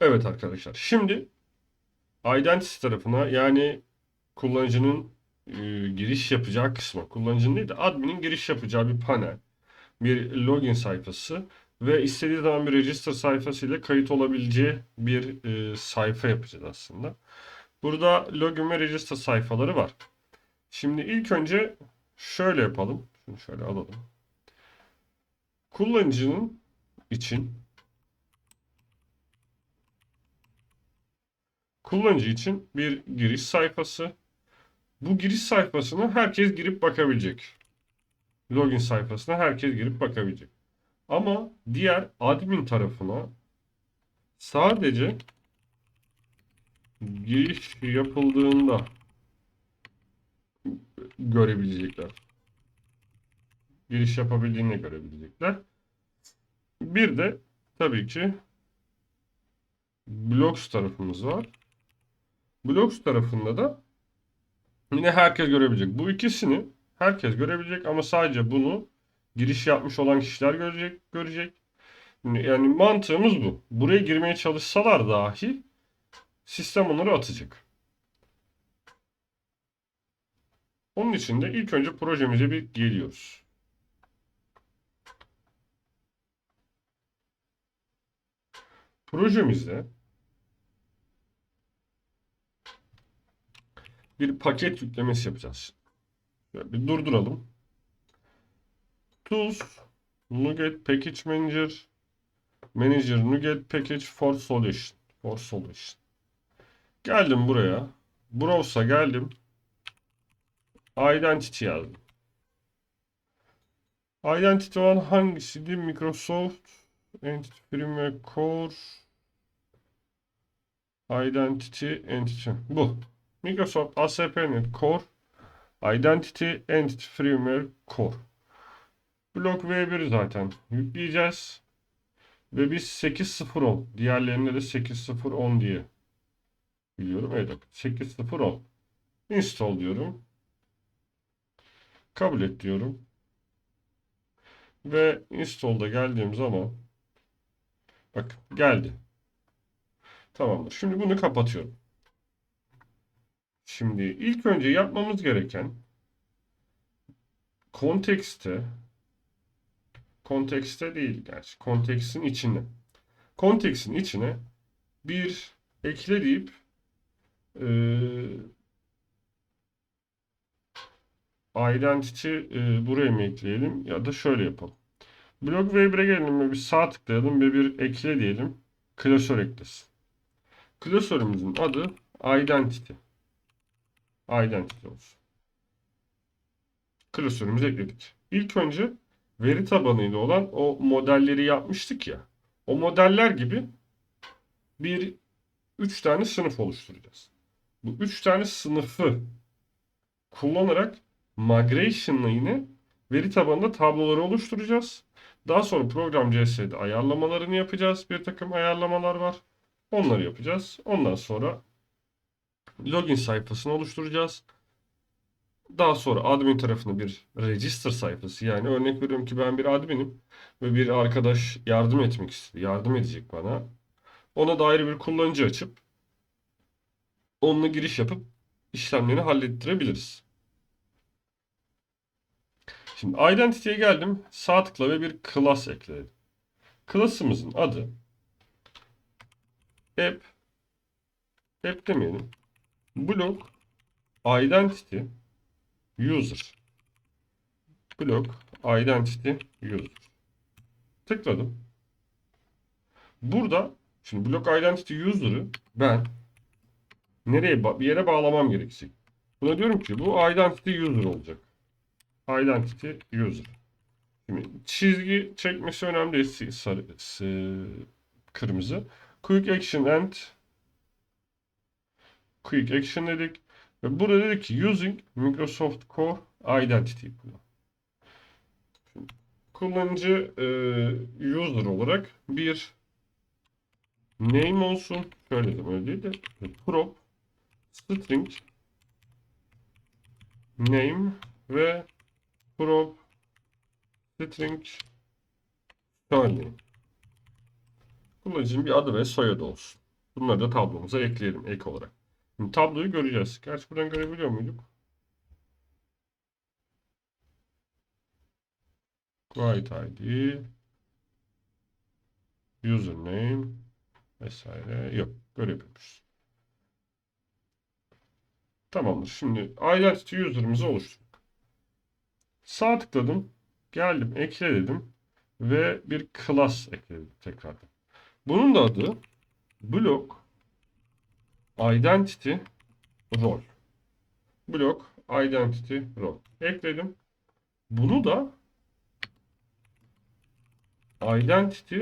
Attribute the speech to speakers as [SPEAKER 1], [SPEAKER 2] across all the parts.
[SPEAKER 1] Evet arkadaşlar. Şimdi Identity tarafına yani kullanıcının e, giriş yapacağı kısma, kullanıcının değil de adminin giriş yapacağı bir panel, bir login sayfası ve istediği zaman bir register sayfası ile kayıt olabileceği bir e, sayfa yapacağız aslında. Burada login ve register sayfaları var. Şimdi ilk önce şöyle yapalım. Şunu şöyle alalım. Kullanıcının için kullanıcı için bir giriş sayfası. Bu giriş sayfasına herkes girip bakabilecek. Login sayfasına herkes girip bakabilecek. Ama diğer admin tarafına sadece giriş yapıldığında görebilecekler. Giriş yapabildiğini görebilecekler. Bir de tabii ki Blogs tarafımız var. Blogs tarafında da yine herkes görebilecek. Bu ikisini herkes görebilecek ama sadece bunu giriş yapmış olan kişiler görecek, görecek. Yani mantığımız bu. Buraya girmeye çalışsalar dahi sistem onları atacak. Onun için de ilk önce projemize bir geliyoruz. Projemizde bir paket yüklemesi yapacağız. Şöyle bir durduralım. Tools, NuGet Package Manager, Manager NuGet Package for Solution. For Solution. Geldim buraya. Browse'a geldim. Identity yazdım. Identity olan hangisiydi? Microsoft Entity Framework Core Identity Entity. Bu. Microsoft ASP.NET Core Identity Entity Framework Core. Blok V1 zaten yükleyeceğiz. Ve biz 8.0.10 diğerlerinde de 8.0.10 diye biliyorum. Evet 8.0.10 install diyorum. Kabul et diyorum. Ve install'da geldiğim zaman bak geldi. Tamamdır. Şimdi bunu kapatıyorum. Şimdi ilk önce yapmamız gereken kontekste kontekste değil gerçi kontekstin içine kontekstin içine bir ekle deyip e, identity e, buraya mı ekleyelim ya da şöyle yapalım. Blok V1'e gelelim ve bir sağ tıklayalım ve bir ekle diyelim. Klasör eklesin. Klasörümüzün adı identity. Identity olsun. Klasörümüzü ekledik. İlk önce veri tabanıyla olan o modelleri yapmıştık ya. O modeller gibi bir üç tane sınıf oluşturacağız. Bu üç tane sınıfı kullanarak migration'la yine veri tabanında tabloları oluşturacağız. Daha sonra program CS'de ayarlamalarını yapacağız. Bir takım ayarlamalar var. Onları yapacağız. Ondan sonra login sayfasını oluşturacağız. Daha sonra admin tarafına bir register sayfası. Yani örnek veriyorum ki ben bir adminim ve bir arkadaş yardım etmek istedi. Yardım edecek bana. Ona dair bir kullanıcı açıp onunla giriş yapıp işlemlerini hallettirebiliriz. Şimdi identity'ye geldim. Sağ tıkla ve bir class ekledim. Class'ımızın adı app app demeyelim. Blok identity user blok identity user tıkladım. Burada şimdi blok identity user'ı ben nereye bir yere bağlamam gerekecek. Buna diyorum ki bu identity user olacak. Identity user. Şimdi çizgi çekmesi önemli değil. Sarı, kırmızı. Quick action and quick action dedik. Ve burada dedik ki using Microsoft Core Identity kullanıcı e, user olarak bir name olsun. Şöyle dedim öyle değil de prop string name ve prop string surname. Kullanıcının bir adı ve soyadı olsun. Bunları da tablomuza ekleyelim ek olarak. Şimdi tabloyu göreceğiz. Gerçi buradan görebiliyor muyduk? Right ID username vesaire yok göremiyoruz. Tamamdır. Şimdi identity user'ımızı oluşturduk. Sağ tıkladım. Geldim ekle dedim. Ve bir class ekledim tekrardan. Bunun da adı block identity role. Block identity role. Ekledim. Bunu da identity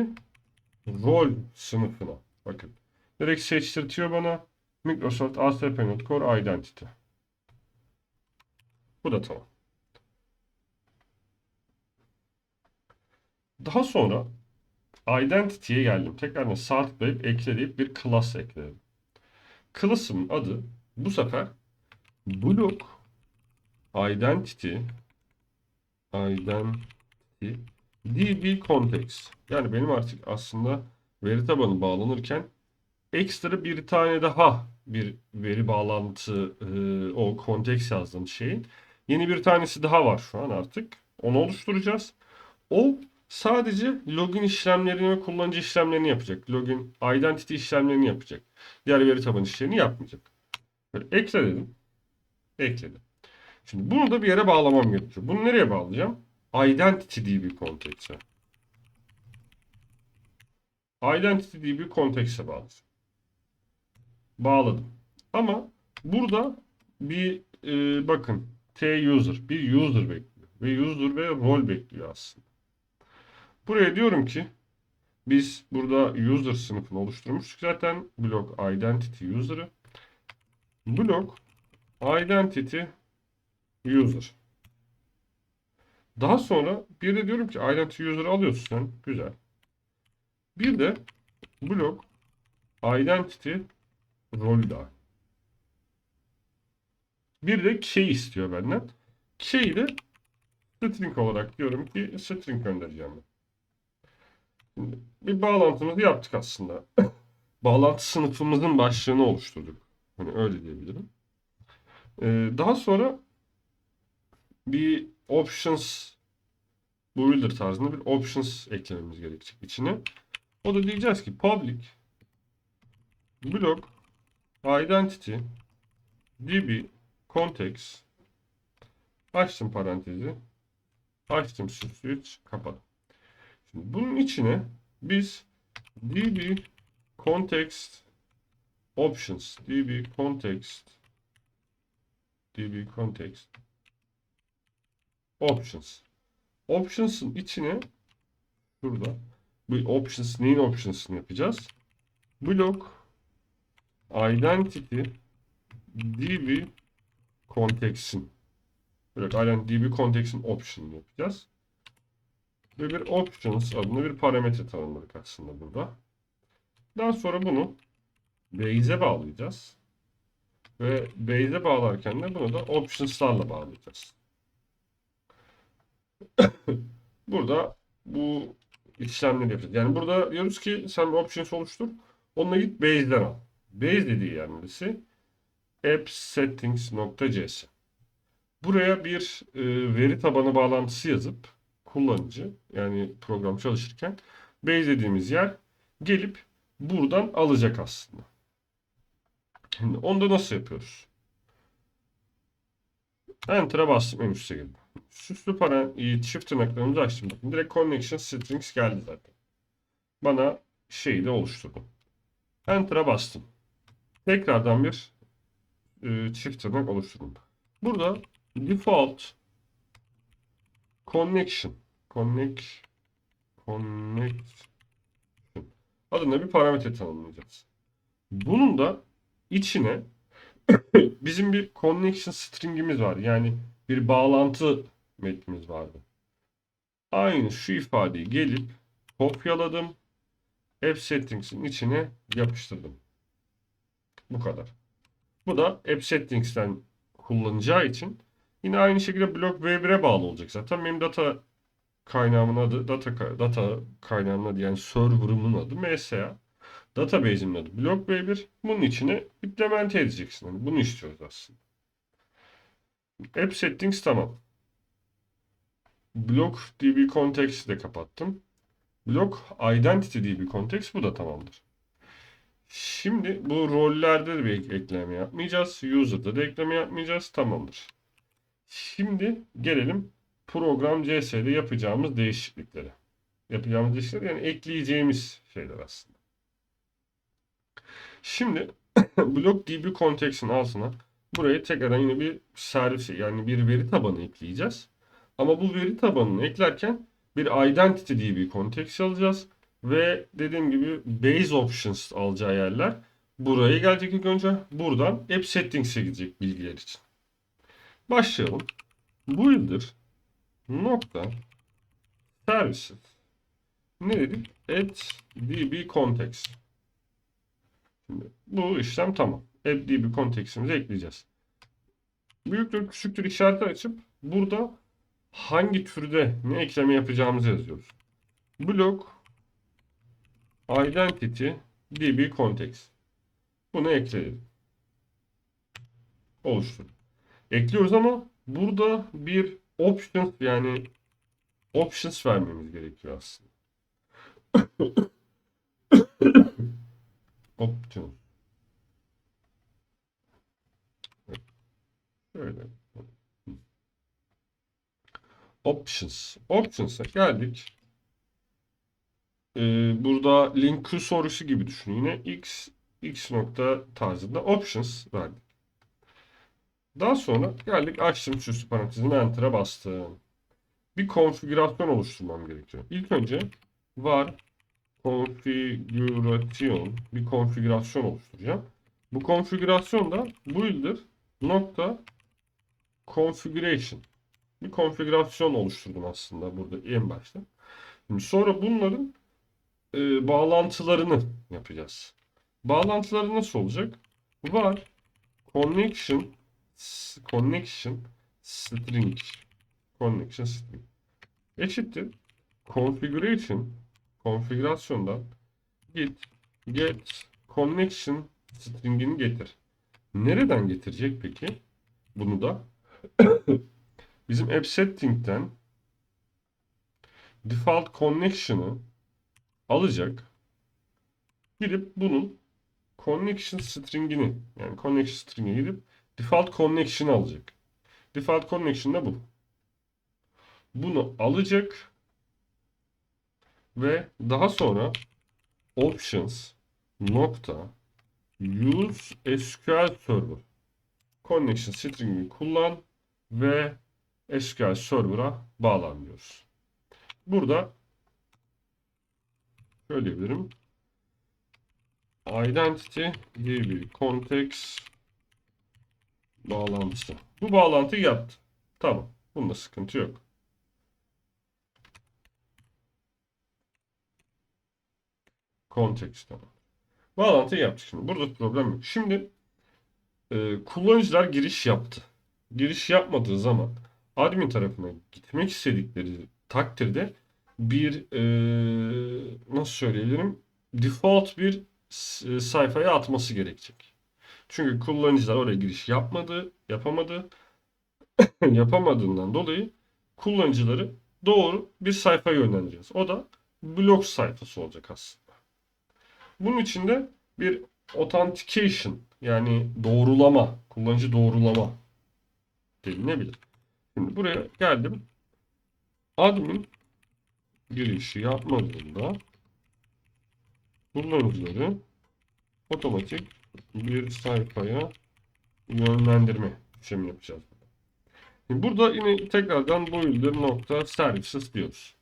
[SPEAKER 1] role sınıfına. Bakın. Direkt seçtirtiyor bana. Microsoft ASP.Core Identity. Bu da tamam. Daha sonra Identity'ye geldim. Tekrardan sağ tıklayıp ekle deyip bir class ekledim. Class'ın adı bu sefer block identity identity db context. Yani benim artık aslında veri tabanı bağlanırken ekstra bir tane daha bir veri bağlantı e, o context yazdığım şeyin yeni bir tanesi daha var şu an artık. Onu oluşturacağız. O sadece login işlemlerini ve kullanıcı işlemlerini yapacak. Login identity işlemlerini yapacak. Diğer veri tabanı işlerini yapmayacak. Böyle ekle dedim. Ekledim. Şimdi bunu da bir yere bağlamam gerekiyor. Bunu nereye bağlayacağım? Identity DB context'e. Identity DB context'e bağlayacağım. Bağladım. Ama burada bir e, bakın T user bir user bekliyor. Ve user ve rol bekliyor aslında. Buraya diyorum ki biz burada user sınıfını oluşturmuştuk zaten. Block identity user'ı. Block identity user. Daha sonra bir de diyorum ki identity user'ı alıyorsun sen. Güzel. Bir de block identity rol daha. Bir de key istiyor benden. Key'i de string olarak diyorum ki string göndereceğim ben. Bir bağlantımızı yaptık aslında. Bağlantı sınıfımızın başlığını oluşturduk. Hani öyle diyebilirim. Ee, daha sonra bir options builder tarzında bir options eklememiz gerekecek içine. O da diyeceğiz ki public block identity db context açtım parantezi açtım switch kapadım. Bunun içine biz db context options db context db context options options'ın içine şurada bu options neyin options'ını yapacağız? Block identity db context'in Block identity db context'in option'ını yapacağız. Ve bir options adında bir parametre tanımladık aslında burada. Daha sonra bunu base'e bağlayacağız. Ve base'e bağlarken de bunu da options'larla bağlayacağız. burada bu işlemleri yapacağız. Yani burada diyoruz ki sen bir options oluştur. Onunla git base'den al. Base dediği yer neresi? appsettings.cs Buraya bir e, veri tabanı bağlantısı yazıp kullanıcı yani program çalışırken base dediğimiz yer gelip buradan alacak aslında. Şimdi onu da nasıl yapıyoruz? Enter'a bastım en üste girdim. Süslü paren shift tırnaklarımızı açtım. Bakın direkt connection strings geldi zaten. Bana şeyi de oluşturdu. Enter'a bastım. Tekrardan bir e, çift tırnak oluşturdum. Burada default connection connect connect adında bir parametre tanımlayacağız. Bunun da içine bizim bir connection string'imiz var. Yani bir bağlantı metnimiz vardı. Aynı şu ifadeyi gelip kopyaladım. App settings'in içine yapıştırdım. Bu kadar. Bu da app settings'ten kullanacağı için yine aynı şekilde blok v1'e bağlı olacak zaten. Benim data kaynağımın adı data data kaynağımın adı yani server'ımın adı MSA. Database'in adı Block V1. Bunun içine implemente edeceksin. Yani bunu istiyoruz aslında. App settings tamam. Block DB context'i de kapattım. Block identity DB context bu da tamamdır. Şimdi bu rollerde de bir ekleme yapmayacağız. User'da da ekleme yapmayacağız. Tamamdır. Şimdi gelelim program CS'de yapacağımız değişikliklere. Yapacağımız değişiklikler yani ekleyeceğimiz şeyler aslında. Şimdi Block DB context'in altına buraya tekrardan yine bir servis yani bir veri tabanı ekleyeceğiz. Ama bu veri tabanını eklerken bir identity DB context alacağız. Ve dediğim gibi base options alacağı yerler buraya gelecek ilk önce. Buradan app settings'e gidecek bilgiler için. Başlayalım. Builder nokta services ne dedik? Add db context. Şimdi bu işlem tamam. Add db context'imizi ekleyeceğiz. Büyüktür küçüktür işareti açıp burada hangi türde ne ekleme yapacağımızı yazıyoruz. Block identity db context. Bunu ekleyelim. Oluştur. Ekliyoruz ama burada bir options yani options vermemiz gerekiyor aslında. options. Şöyle. Options. Options'a geldik. Ee, burada link sorusu gibi düşün yine. X, X nokta tarzında options verdik. Daha sonra geldik açtım şu üstü parantezini enter'a bastım. Bir konfigürasyon oluşturmam gerekiyor. İlk önce var konfigürasyon bir konfigürasyon oluşturacağım. Bu konfigürasyon da builder nokta configuration bir konfigürasyon oluşturdum aslında burada en başta. Şimdi sonra bunların e, bağlantılarını yapacağız. Bağlantıları nasıl olacak? Var connection connection string connection string eşittir configuration konfigürasyondan git get connection string'ini getir. Nereden getirecek peki? Bunu da bizim app setting'den default connection'ı alacak. Gidip bunun connection string'ini yani connection string'e gidip default connection alacak. Default connection da bu. Bunu alacak ve daha sonra options nokta use SQL server connection string'i kullan ve SQL server'a bağlan diyoruz. Burada şöyle diyebilirim. Identity db context bağlantısı. Bu bağlantıyı yaptı. Tamam. Bunda sıkıntı yok. Context tamam. Bağlantıyı yaptık şimdi. Burada problem yok. Şimdi e, kullanıcılar giriş yaptı. Giriş yapmadığı zaman admin tarafına gitmek istedikleri takdirde bir e, nasıl söyleyebilirim default bir e, sayfaya atması gerekecek. Çünkü kullanıcılar oraya giriş yapmadı, yapamadı. yapamadığından dolayı kullanıcıları doğru bir sayfaya yönlendireceğiz. O da blog sayfası olacak aslında. Bunun için de bir authentication yani doğrulama, kullanıcı doğrulama denilebilir. Şimdi buraya geldim. Admin girişi yapmadığında kullanıcıları otomatik bir sayfaya yönlendirme işlemi yapacağız. Burada yine tekrardan builder nokta services diyoruz.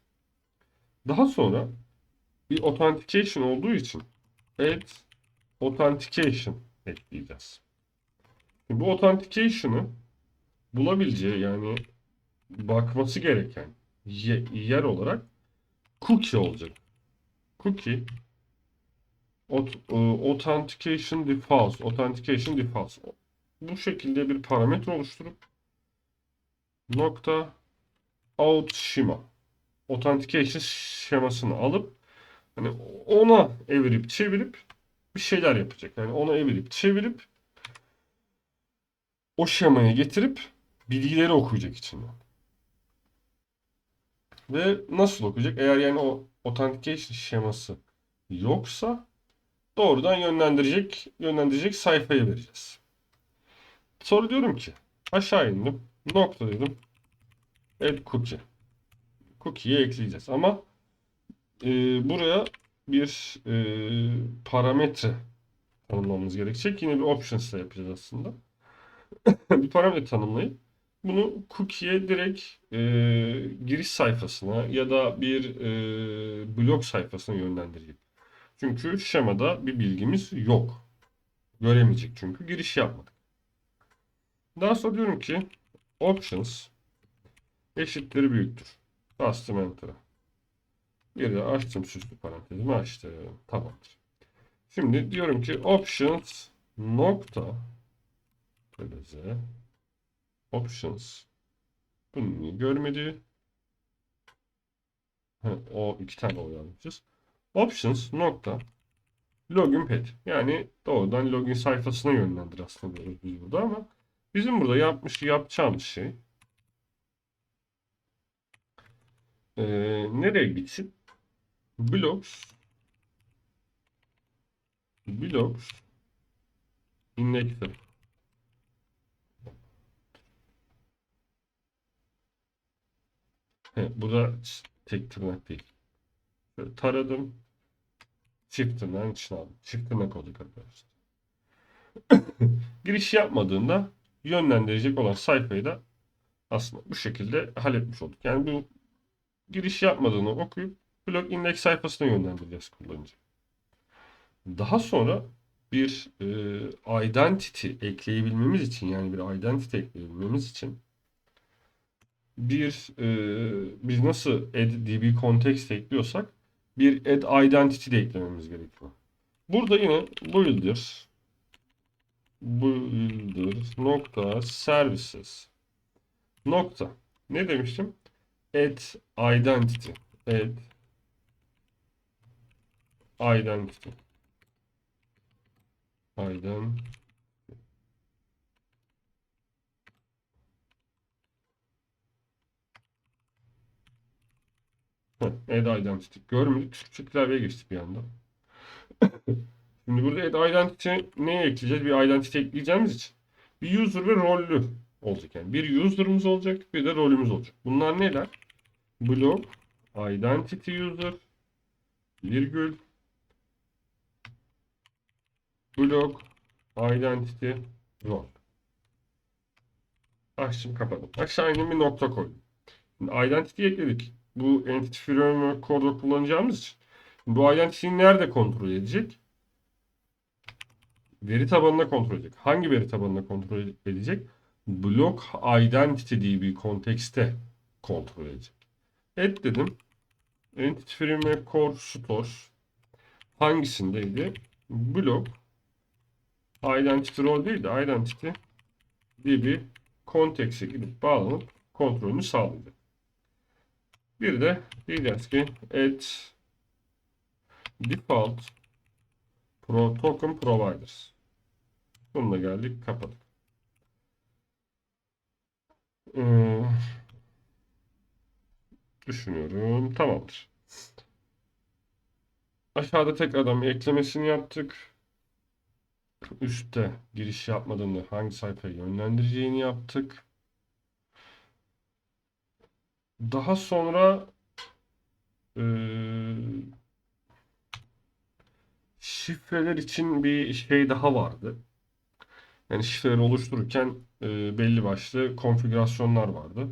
[SPEAKER 1] Daha sonra bir authentication olduğu için add authentication ekleyeceğiz. Bu authentication'ı bulabileceği yani bakması gereken yer olarak cookie olacak. Cookie authentication default authentication default bu şekilde bir parametre oluşturup nokta out şema authentication şemasını alıp hani ona evirip çevirip bir şeyler yapacak. Yani onu evirip çevirip o şemaya getirip bilgileri okuyacak içinden. Ve nasıl okuyacak? Eğer yani o authentication şeması yoksa doğrudan yönlendirecek yönlendirecek sayfaya vereceğiz. Sonra diyorum ki aşağı indim. Nokta dedim. Add cookie. Cookie'yi ekleyeceğiz ama e, buraya bir e, parametre tanımlamamız gerekecek. Yine bir options ile yapacağız aslında. bir parametre tanımlayıp bunu cookie'ye direkt e, giriş sayfasına ya da bir e, blog sayfasına yönlendireyim. Çünkü şemada bir bilgimiz yok. Göremeyecek çünkü giriş yapmadık. Daha sonra diyorum ki options eşitleri büyüktür. Bastım enter'a. Bir de açtım süslü parantezimi açtım. Tamamdır. Şimdi diyorum ki options nokta böyle z options bunu görmedi. O iki tane o yazmışız. Options nokta login page. Yani doğrudan login sayfasına yönlendir aslında diyoruz burada ama bizim burada yapmış yapacağımız şey Ee, nereye gitsin? Blocks Blocks Indexer He, burada tek tırnak değil. Taradım. Çift tırnağın içine aldım. Çift tırnak olacak arkadaşlar. Giriş yapmadığında yönlendirecek olan sayfayı da aslında bu şekilde halletmiş olduk. Yani bu giriş yapmadığını okuyup blog index sayfasına yönlendireceğiz kullanıcı. Daha sonra bir e, identity ekleyebilmemiz için yani bir identity ekleyebilmemiz için bir e, biz nasıl add db context ekliyorsak bir add identity de eklememiz gerekiyor. Burada yine builder builder nokta services nokta ne demiştim? add identity add identity identity add identity. Görmedik. Türkçe klavyeye geçtik bir anda. Şimdi burada add identity neye ekleyeceğiz? Bir identity ekleyeceğimiz için. Bir user ve rollü olacak. Yani bir user'ımız olacak, bir de rolümüz olacak. Bunlar neler? Blog, identity user, virgül, blog, identity, rol. Açtım kapadım. Aşağı bir nokta koydum. Şimdi identity ekledik. Bu Entity Framework Code'u kullanacağımız için. Bu identity'yi nerede kontrol edecek? Veri tabanında kontrol edecek. Hangi veri tabanında kontrol edecek? Block Identity DB kontekste kontrol edecek. Et dedim. Entity Framework Core Store hangisindeydi? Block Identity Role değil de Identity DB kontekste gidip bağlanıp kontrolünü sağlayacak. Bir de diyeceğiz ki add default pro token providers. Bununla geldik kapadık. Ee, düşünüyorum. Tamamdır. Aşağıda tekrardan bir eklemesini yaptık. Üstte giriş yapmadan da hangi sayfaya yönlendireceğini yaptık. Daha sonra e, şifreler için bir şey daha vardı. Yani şifreleri oluştururken e, belli başlı konfigürasyonlar vardı.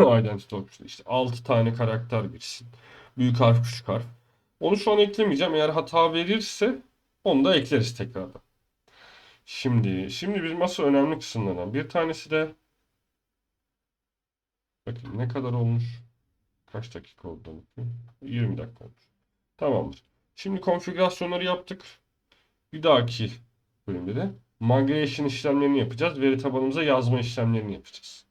[SPEAKER 1] Identity Option'da işte 6 tane karakter girsin. Büyük harf, küçük harf. Onu şu an eklemeyeceğim. Eğer hata verirse onu da ekleriz tekrardan. Şimdi, şimdi bizim asıl önemli kısımlardan bir tanesi de Bakın ne kadar olmuş? Kaç dakika oldu? bakayım. 20 dakika olmuş. Tamamdır. Şimdi konfigürasyonları yaptık. Bir dahaki bölümde de migration işlemlerini yapacağız. Veri tabanımıza yazma işlemlerini yapacağız.